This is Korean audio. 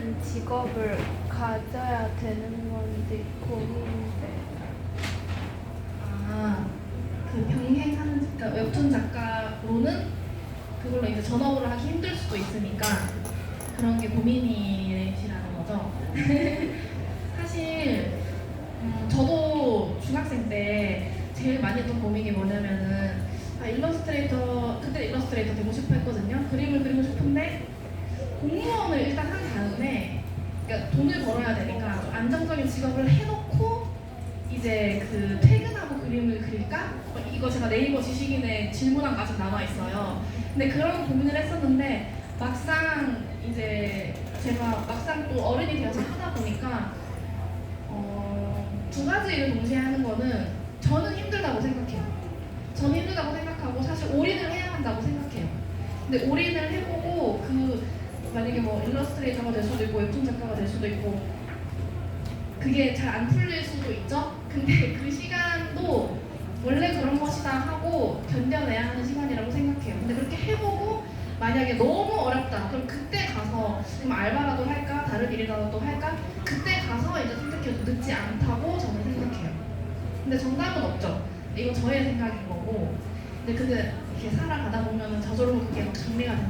하는 직업을 가져야 되는 건지 고민돼. 아, 그 병행하는 그러니까 웹툰 작가로는 그걸로 이제 전업으로 하기 힘들 수도 있으니까 그런 게 고민이시라는 거죠. 사실 음, 저도 중학생 때 제일 많이 했던 고민이 뭐냐면은 아, 일러스트레이터 그때 일러스트레이터 되고 싶어 했거든요. 그림을 그리고 싶은데 공무원을 일단 한 다음에 그러니까 돈을 벌어야 되니까 좀 안정적인 직업을 해놓고 이제 그 퇴근하고 그림을 그릴까? 어, 이거 제가 네이버 지식인에 질문한 거 아직 남아 있어요. 근데 그런 고민을 했었는데 막상 이제 제가 막상 또 어른이 되어서 하다 보니까 어, 두 가지 일을 동시에 하는 거는 저는 힘들다고 생각해요. 저는 힘들다고 생각하고 사실 올인을 해야 한다고 생각해요. 근데 올인을 해보고 그 만약에 뭐 일러스트레이터가 될 수도 있고 웹툰 작가가 될 수도 있고 그게 잘 안 풀릴 수도 있죠. 근데 그 시간도 원래 그런 것이다 하고 견뎌내야 하는 시간이라고 생각해요. 근데 그렇게 해보고 만약에 너무 어렵다. 그럼 그때 가서 그럼 알바라도 할까 다른 일이라도 할까 그때 가서 이제 선택해도 늦지 않다고 저는 생각해요. 근데 정답은 없죠. 이거 저의 생각인 거고. 근데 근데 이렇게 살아가다 보면은 저절로 그게 막 정리가 된답니다.